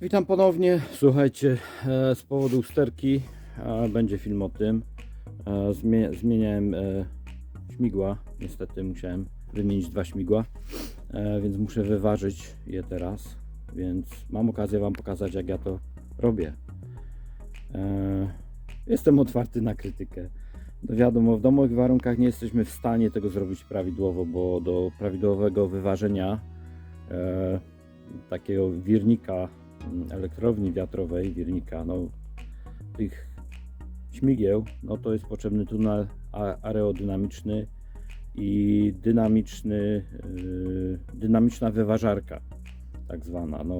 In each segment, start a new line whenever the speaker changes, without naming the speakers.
Witam ponownie. Słuchajcie, e, z powodu usterki będzie film o tym. Zmie- Zmieniałem e, śmigła. Niestety musiałem wymienić dwa śmigła, e, więc muszę wyważyć je teraz. Więc mam okazję Wam pokazać, jak ja to robię. Jestem otwarty na krytykę. No wiadomo, w domowych warunkach nie jesteśmy w stanie tego zrobić prawidłowo, bo do prawidłowego wyważenia takiego wirnika elektrowni wiatrowej, wirnika, no tych śmigieł, no to jest potrzebny tunel aerodynamiczny i dynamiczny, yy, dynamiczna wyważarka, tak zwana, no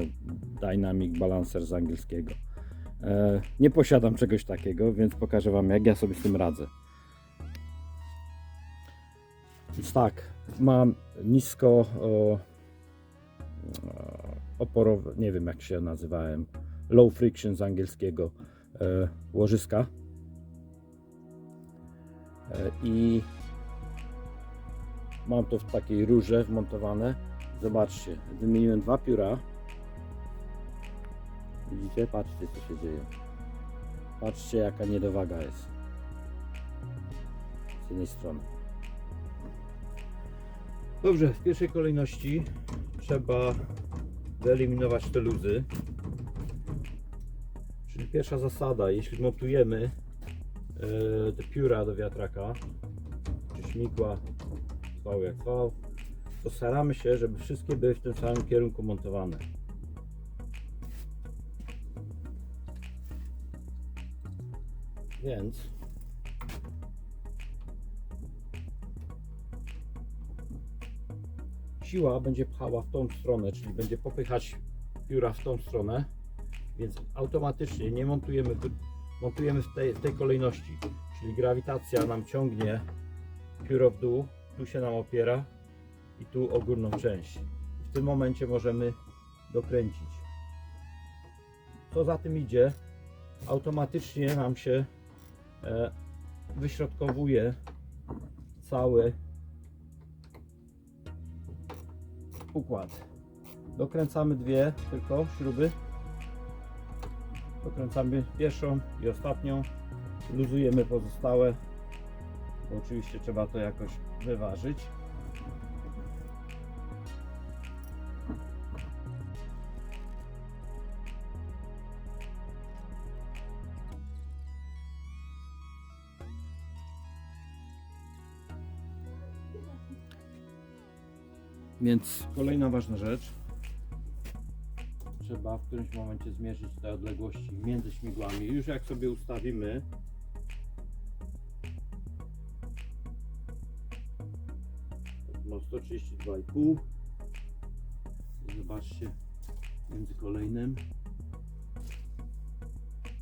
dynamic balancer z angielskiego. E, nie posiadam czegoś takiego, więc pokażę Wam jak ja sobie z tym radzę. Więc tak, mam nisko oporowe, nie wiem jak się nazywałem, low friction z angielskiego e, łożyska. E, I mam to w takiej rurze wmontowane. Zobaczcie, wymieniłem dwa pióra. Widzicie? Patrzcie co się dzieje. Patrzcie jaka niedowaga jest. Z jednej strony. Dobrze, w pierwszej kolejności trzeba wyeliminować te luzy. Czyli pierwsza zasada, jeśli montujemy e, te pióra do wiatraka, czy śmigła, jak zwał, to staramy się, żeby wszystkie były w tym samym kierunku montowane. Więc siła będzie pchała w tą stronę, czyli będzie popychać pióra w tą stronę, więc automatycznie nie montujemy, montujemy w tej, w tej kolejności, czyli grawitacja nam ciągnie pióro w dół, tu się nam opiera i tu o górną część. W tym momencie możemy dokręcić. Co za tym idzie, automatycznie nam się e, wyśrodkowuje cały układ. Dokręcamy dwie tylko śruby. Dokręcamy pierwszą i ostatnią. Luzujemy pozostałe. Bo oczywiście trzeba to jakoś wyważyć. Więc kolejna ważna rzecz. Trzeba w którymś momencie zmierzyć te odległości między śmigłami. Już jak sobie ustawimy ma 132,5 i zobaczcie między kolejnym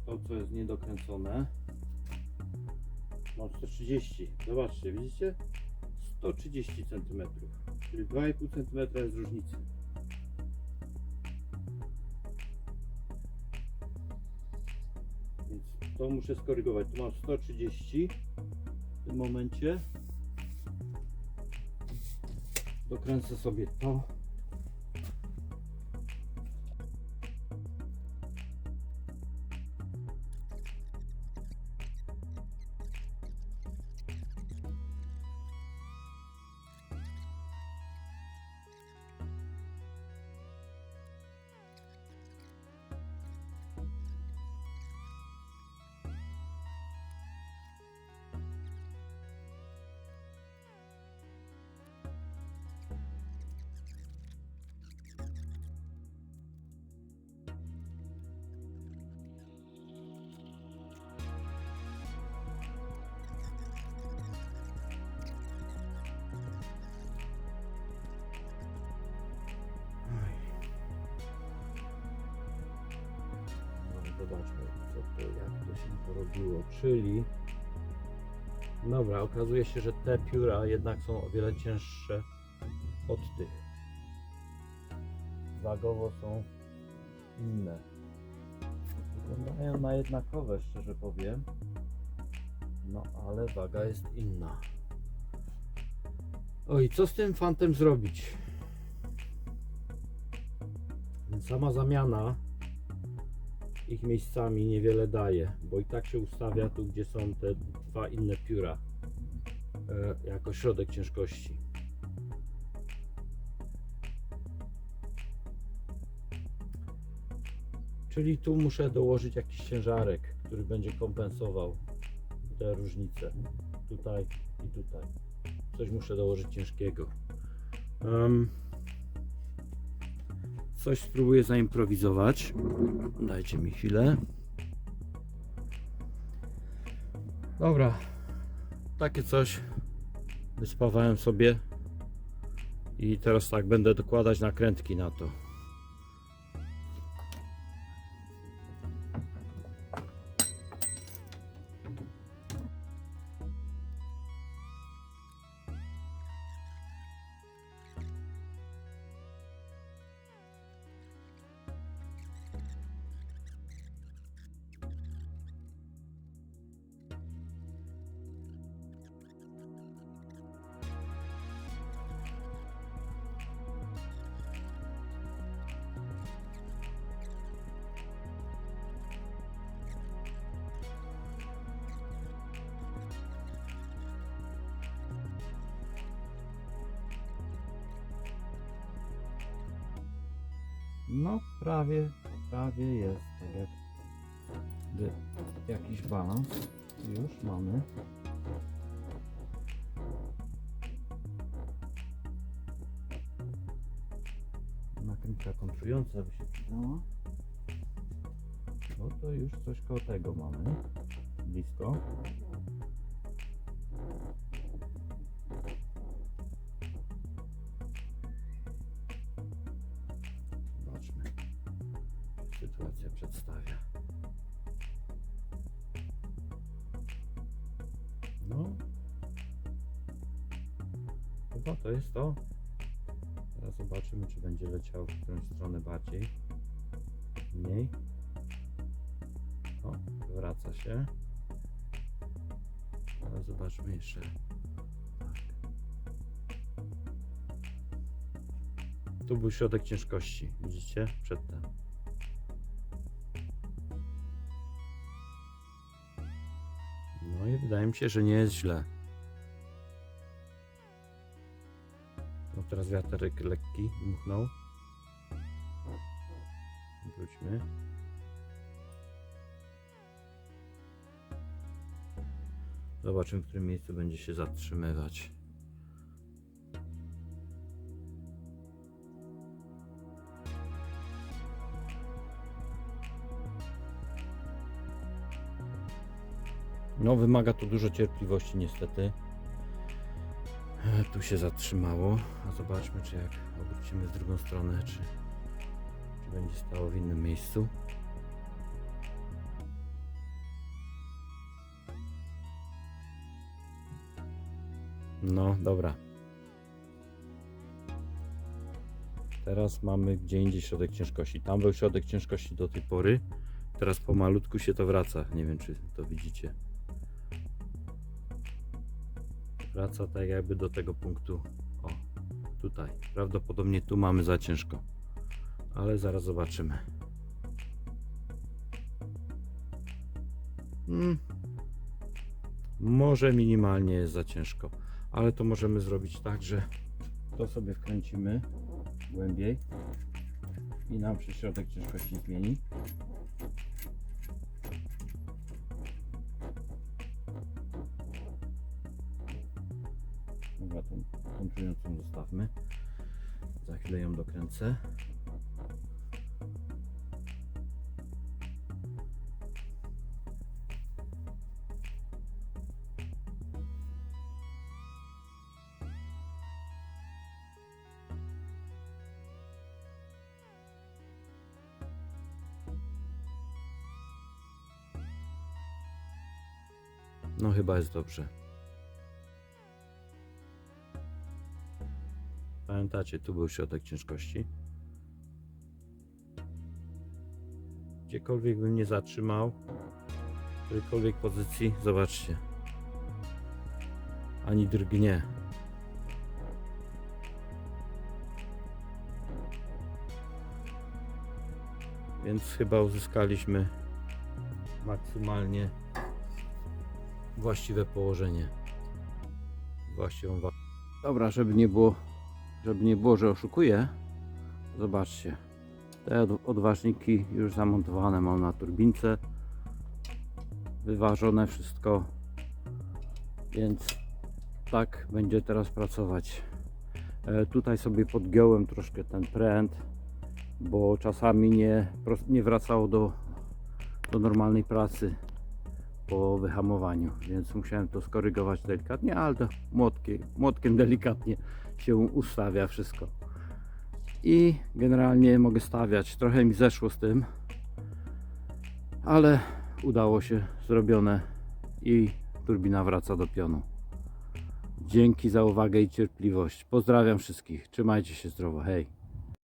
to co jest niedokręcone mam 130 zobaczcie widzicie 130 cm czyli 2,5 cm jest różnicy. Więc to muszę skorygować. Tu mam 130 w tym momencie. Dokręcę sobie to Zobaczmy, co to, jak to się porobiło. Czyli, dobra, okazuje się, że te pióra jednak są o wiele cięższe od tych. Wagowo są inne. Wyglądają na jednakowe, szczerze powiem. No, ale waga jest inna. Oj, co z tym fantem zrobić? Więc sama zamiana ich miejscami niewiele daje, bo i tak się ustawia tu, gdzie są te dwa inne pióra e, jako środek ciężkości. Czyli tu muszę dołożyć jakiś ciężarek, który będzie kompensował te różnice. Tutaj i tutaj. Coś muszę dołożyć ciężkiego. Em, coś spróbuję zaimprowizować. Dajcie mi chwilę. Dobra. Takie coś wyspawałem sobie. I teraz tak będę dokładać nakrętki na to. No, prawie, prawie jest. Tak jak by jakiś balans już mamy. Nakrętka kontrująca by się przydała. No to już coś koło tego mamy. Blisko. Sytuacja przedstawia. No. Chyba to jest to. Teraz zobaczymy, czy będzie leciał w którąś stronę bardziej. Mniej. O, wraca się. Ale zobaczmy jeszcze. Tak. Tu był środek ciężkości, widzicie? Przedtem. Wydaje mi się, że nie jest źle. No teraz wiaterek lekki dmuchnął. Wróćmy. Zobaczymy, w którym miejscu będzie się zatrzymywać. No, wymaga to dużo cierpliwości, niestety. E, Tu się zatrzymało. A zobaczmy, czy jak obrócimy w drugą stronę, czy, czy będzie stało w innym miejscu. No, dobra. Teraz mamy gdzie indziej środek ciężkości. Tam był środek ciężkości do tej pory. Teraz pomalutku się to wraca. Nie wiem, czy to widzicie. Wraca tak jakby do tego punktu. O, tutaj. Prawdopodobnie tu mamy za ciężko. Ale zaraz zobaczymy. Hmm. Może minimalnie jest za ciężko, ale to możemy zrobić tak, że to sobie wkręcimy głębiej i nam się środek ciężkości zmieni. Dobra, tą kontrującą zostawmy. Za chwilę ją dokręcę. No chyba jest dobrze. Pamiętacie, tu był środek ciężkości. Gdziekolwiek bym nie zatrzymał, w którejkolwiek pozycji, zobaczcie. Ani drgnie. więc chyba uzyskaliśmy maksymalnie właściwe położenie. Właściwą wa- Dobra, żeby nie było, żeby nie było, że oszukuję. Zobaczcie. Te od- odważniki już zamontowane mam na turbince. Wyważone wszystko. Więc tak będzie teraz pracować. E, tutaj sobie podgiąłem troszkę ten pręt, bo czasami nie, nie wracało do, do normalnej pracy po wyhamowaniu, więc musiałem to skorygować delikatnie, ale to młotkiem, młotkiem delikatnie się ustawia wszystko. I generalnie mogę stawiać. Trochę mi zeszło z tym, ale udało się zrobione i turbina wraca do pionu. Dzięki za uwagę i cierpliwość. Pozdrawiam wszystkich. Trzymajcie się zdrowo. Hej.